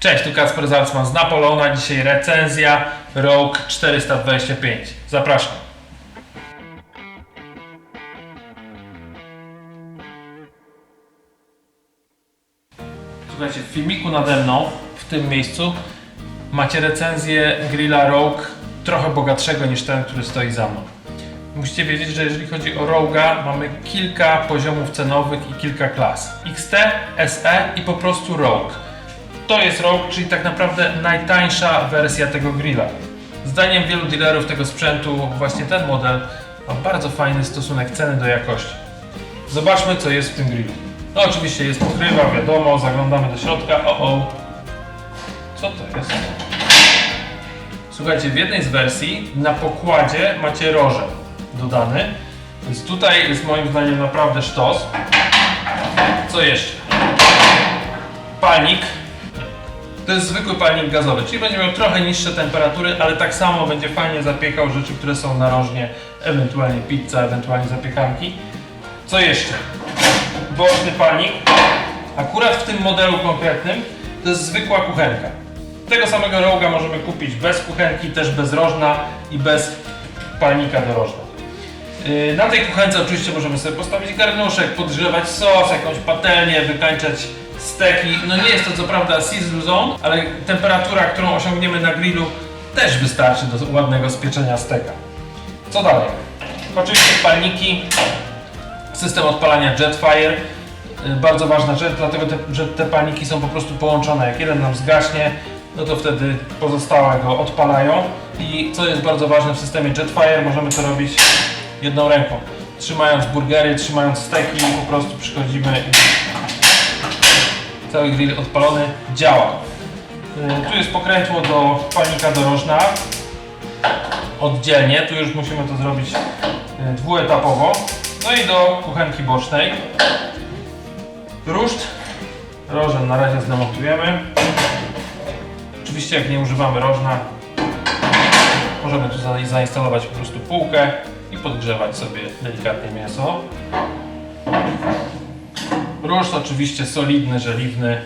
Cześć, tu Kacper Zalcman z Napolona. Dzisiaj recenzja Rogue 425. Zapraszam. Słuchajcie, w filmiku nade mną, w tym miejscu, macie recenzję grilla Rogue trochę bogatszego niż ten, który stoi za mną. Musicie wiedzieć, że jeżeli chodzi o Roga, mamy kilka poziomów cenowych i kilka klas. XT, SE i po prostu Rogue. To jest Rogue, czyli tak naprawdę najtańsza wersja tego grilla. Zdaniem wielu dealerów tego sprzętu, właśnie ten model ma bardzo fajny stosunek ceny do jakości. Zobaczmy, co jest w tym grillu. No oczywiście jest pokrywa, wiadomo, zaglądamy do środka. O, o. Co to jest? Słuchajcie, w jednej z wersji na pokładzie macie rożek dodany. Więc tutaj jest moim zdaniem naprawdę sztos. Co jeszcze? Palnik. To jest zwykły palnik gazowy, czyli będzie miał trochę niższe temperatury, ale tak samo będzie fajnie zapiekał rzeczy, które są narożnie, ewentualnie pizza, ewentualnie zapiekanki. Co jeszcze? Boczny palnik. Akurat w tym modelu konkretnym to jest zwykła kuchenka. Tego samego roga możemy kupić bez kuchenki, też bez rożna i bez palnika do rożna. Yy, Na tej kuchence oczywiście możemy sobie postawić garnuszek, podgrzewać sos, jakąś patelnię, wykańczać steki. No nie jest to co prawda sizzle zone, ale temperatura, którą osiągniemy na grillu też wystarczy do ładnego spieczenia steka. Co dalej? Oczywiście palniki, system odpalania Jetfire. Yy, Bardzo ważna rzecz, dlatego te, że te palniki są po prostu połączone. Jak jeden nam zgaśnie, no to wtedy pozostałe go odpalają. I co jest bardzo ważne w systemie Jetfire, możemy to robić jedną ręką. Trzymając burgery, trzymając steki, po prostu przychodzimy i cały grill odpalony działa. Yy, Tu jest pokrętło do palnika dorożna. Oddzielnie, tu już musimy to zrobić yy, dwuetapowo. No i do kuchenki bocznej. Ruszt. Rożen na razie zdemontujemy. Oczywiście jak nie używamy rożna, możemy tu za- zainstalować po prostu półkę i podgrzewać sobie delikatnie mięso. Ruszt oczywiście solidny, żeliwny,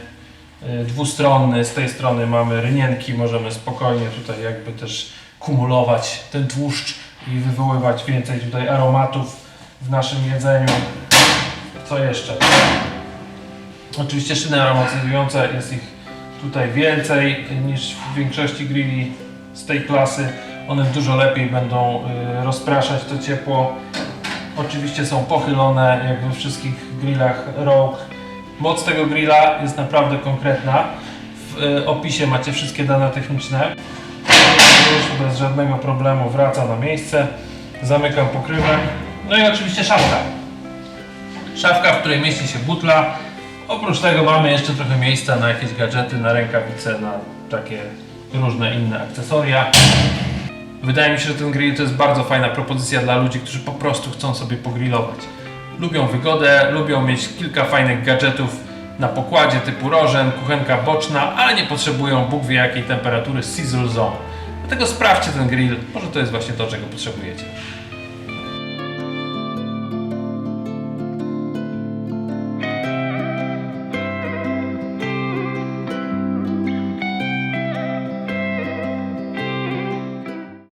dwustronny. Z tej strony mamy rynienki, możemy spokojnie tutaj jakby też kumulować ten tłuszcz i wywoływać więcej tutaj aromatów w naszym jedzeniu. Co jeszcze? Oczywiście szyny aromatyzujące, jest ich tutaj więcej niż w większości grilli z tej klasy. One dużo lepiej będą y, rozpraszać to ciepło. Oczywiście są pochylone, jak we wszystkich grillach Rogue. Moc tego grilla jest naprawdę konkretna. W y, opisie macie wszystkie dane techniczne. Już bez żadnego problemu wraca na miejsce. Zamykam pokrywę. No i oczywiście szafka. Szafka, w której mieści się butla. Oprócz tego mamy jeszcze trochę miejsca na jakieś gadżety, na rękawice, na takie różne inne akcesoria. Wydaje mi się, że ten grill to jest bardzo fajna propozycja dla ludzi, którzy po prostu chcą sobie pogrillować. Lubią wygodę, lubią mieć kilka fajnych gadżetów na pokładzie typu rożen, kuchenka boczna, ale nie potrzebują Bóg wie jakiej temperatury sizzle zone. Dlatego sprawdźcie ten grill, może to jest właśnie to, czego potrzebujecie.